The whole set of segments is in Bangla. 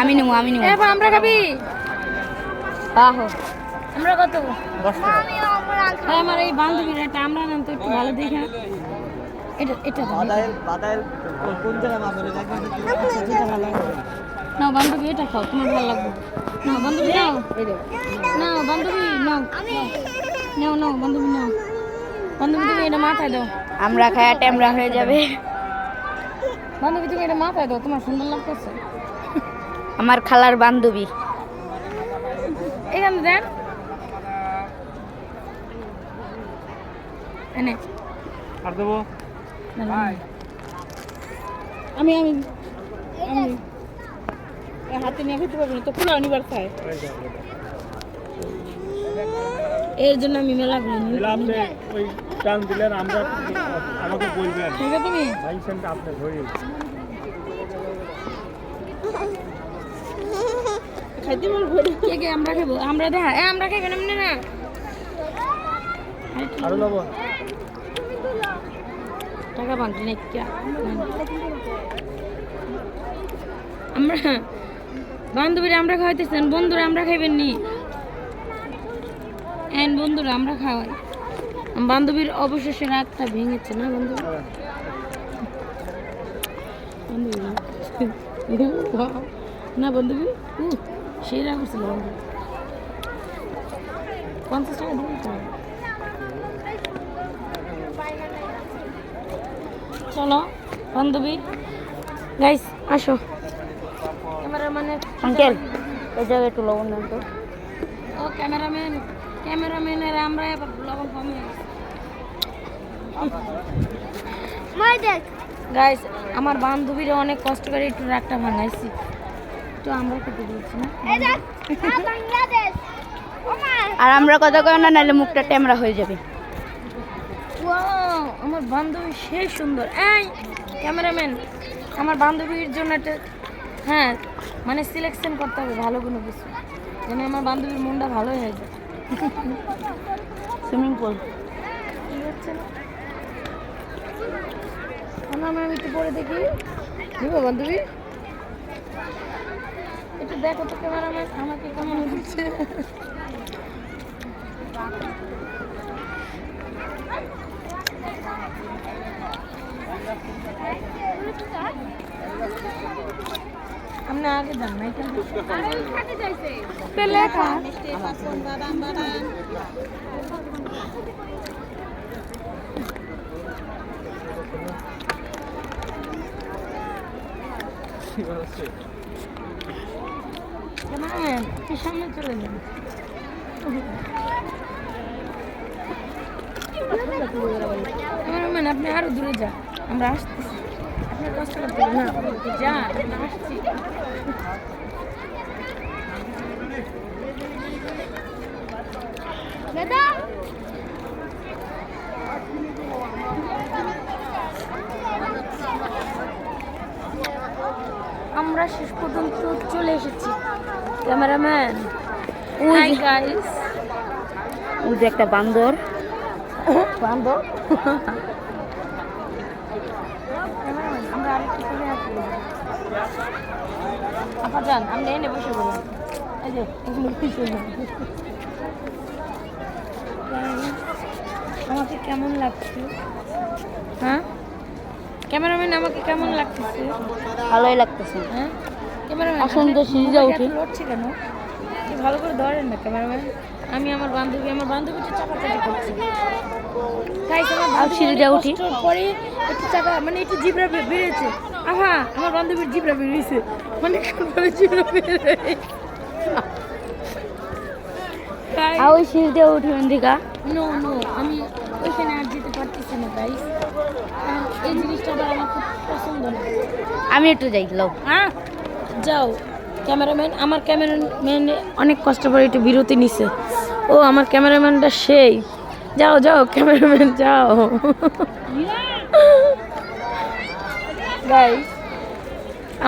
আমি নেব আমি নেব। এবার আমরা খাবি? আহো আমরা কত? হ্যাঁ আমার এই বান্ধবীর একটা আমরা নাম তো একটু ভালো দেখে। এটা এটা দাও, এটা বাদাইল বাদাইল কোন জায়গায় মাছ ধরে? এটা লাগবে নাও বান্ধবী এটা খাও তোমার ভালো লাগবে। নাও বান্ধবী নাও। নাও বান্ধবী নাও। নাও নাও বান্ধবী নাও। বান্ধবী তুমি এটা মাথায় দাও। আমরা খায়া ট্যামরা হয়ে যাবে। বান্ধবী তুমি এটা মাথায় দাও তোমার সুন্দর লাগতেছে। আমার খালার বান্ধবী। এখানে দেন এনে। আর দেবো? আমি আমি আমি হাতে নিয়ে খেতে পারব না তো পুরো অনিবার খায় এর জন্য আমি মেলা গুলো নিই তাহলে ওই টান দিলেন আমরা আমাকে বলবেন। ঠিক আছে তুমি? লাইসেন্সটা আপনি ধরে খাইতে কে কে? আমরা খাব। আমরা দেখা এ আমরা খাইবেন এমনি না আরও লবণ। টাকা নাই কে আমরা বান্ধবীরা আমরা খাওয়াইতেছেন বন্ধুরা আমরা খাইবেন নি। এন বন্ধুরা আমরা খাওয়াই। বান্ধবীর অবশেষে রাতটা ভেঙেছে না বন্ধু বান্ধবী না। বান্ধবী? সেই রাগ করছিল বান্ধবী। পঞ্চাশ টাকা চলো বান্ধবী। গাইস আসো। ক্যামেরা মানে আঙ্কেল এই জায়গায় একটু লবণ দেন তো। ও ক্যামেরাম্যান ক্যামেরাম্যানের আমরা এবার লবণ কমিয়ে গাইস আমার বান্ধবীরা অনেক কষ্ট করে একটু রাগটা ভাঙাইছি। তো আমরা খেতে দিয়েছি না? আর আমরা কথা কয় না নাহলে মুখটা ট্যামরা হয়ে যাবে। আমার বান্ধবী সেই সুন্দর। এই ক্যামেরাম্যান আমার বান্ধবীর জন্য একটা হ্যাঁ মানে সিলেকশন করতে হবে ভালো কোনো কিছু। যেন আমার বান্ধবীর মনটা ভালো হয়ে যায়। সুইমিং পুল কি হচ্ছে না? না আমি একটু পরে দেখি। দিব বান্ধবী? একটু দেখো তো ক্যামেরাম্যান আমাকে কেমন হচ্ছে আপনি আগে যান না এটা লেখা ক্যামেরাম্যান কি সামনে চলে যান আপনি আরও দূরে যান আমরা আসতেছি আপনার কষ্ট করতে না যান আসছি আমরা শেষ পর্যন্ত চলে এসেছি। ক্যামেরাম্যান। হাই গাইস ওই যে একটা বান্দর। বান্দর? আমরা আরেকটু করে আসব আপা যান আমরা এনে বসে বলি এই যে এগুলো বসে আমাকে কেমন লাগছে? হ্যাঁ? ক্যামেরাম্যান আমাকে কেমন লাগতেছে? ভালোই লাগতেছে। হ্যাঁ? ক্যামেরাম্যান আসুন তো সিঁড়িটা উঠি। লড়ছে কেন ভালো করে ধরেন না ক্যামেরাম্যান। আমি আমার বান্ধবী আমার বান্ধবীটা চাপাচাপি করছি। তাই আমার বান্ধবী সিঁড়িটা অনেক উঠি। পরে একটু চাকা মানে একটু জিবরা বে- বেরিয়েছে আহা আমার বান্ধবীর জিবরা বেরিয়েছে মানে জিবরা বেরিয়েছে তাই আর ওই সিঁড়ি দিয়ে উঠবেন দিঘা নো নো আমি যেতে পারতেছি না তাই এই জিনিসটা আবার আমার খুব পছন্দ না। আমি একটু যাই লও হ্যাঁ? যাও। ক্যামেরাম্যান আমার ক্যামেরাম্যান অনেক কষ্ট করে একটু বিরতি নিছে। ও আমার ক্যামেরাম্যানটা সেই। যাও যাও ক্যামেরাম্যান যাও।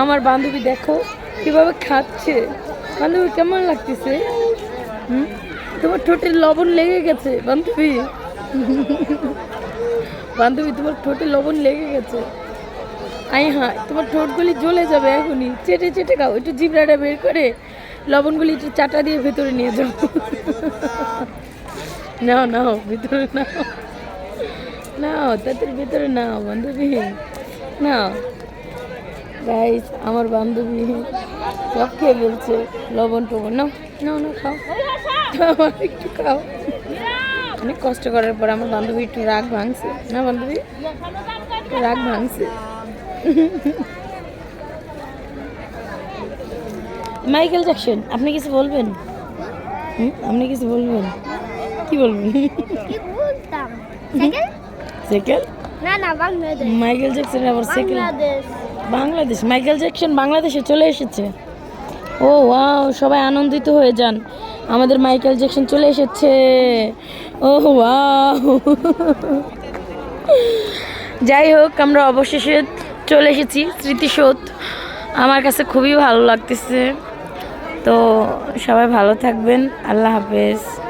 আমার বান্ধবী দেখো কীভাবে খাচ্ছে। বান্ধবী কেমন লাগতেছে? হুম? তোমার ঠোঁটের লবণ লেগে গেছে বান্ধবী। বান্ধবী, তোমার ঠোঁটে লবণ লেগে গেছে। আই হ্যাঁ তোমার ঠোঁটগুলি জ্বলে যাবে এখনই। চেটে চেটে খাও, একটু জিবরাটা বের করে লবণগুলি একটু চাটা দিয়ে ভেতরে নিয়ে যাও। নাও নাও, ভিতরে নাও। নাও তাদের ভিতরে নাও, বান্ধবী। নাও। গাইস আমার বান্ধবী সব খেয়ে বলছে লবণ টবণ নাও নাও না খাও, একটু খাও। অনেক কষ্ট করার পর আমার বান্ধবী একটু রাগ ভাঙছে। না বান্ধবী? রাগ ভাঙছে। মাইকেল জ্যাকসন আপনি কিছু বলবেন? আপনি কিছু বলবেন? কি বলবেন? কি বলতাম? সাইকেল সাইকেল না না বাংলাদেশ। মাইকেল জ্যাকসন আবার cycle Bangladesh. Bangladesh. Michael Jackson বাংলাদেশে চলে এসেছে। ও ওয়াও সবাই আনন্দিত হয়ে যান। আমাদের মাইকেল জ্যাকসন চলে এসেছে। ও যাই হোক, আমরা অবশেষে চলে এসেছি, স্মৃতিসৌধ। আমার কাছে খুবই ভালো লাগতেছে। তো সবাই ভালো থাকবেন। আল্লাহ হাফেজ।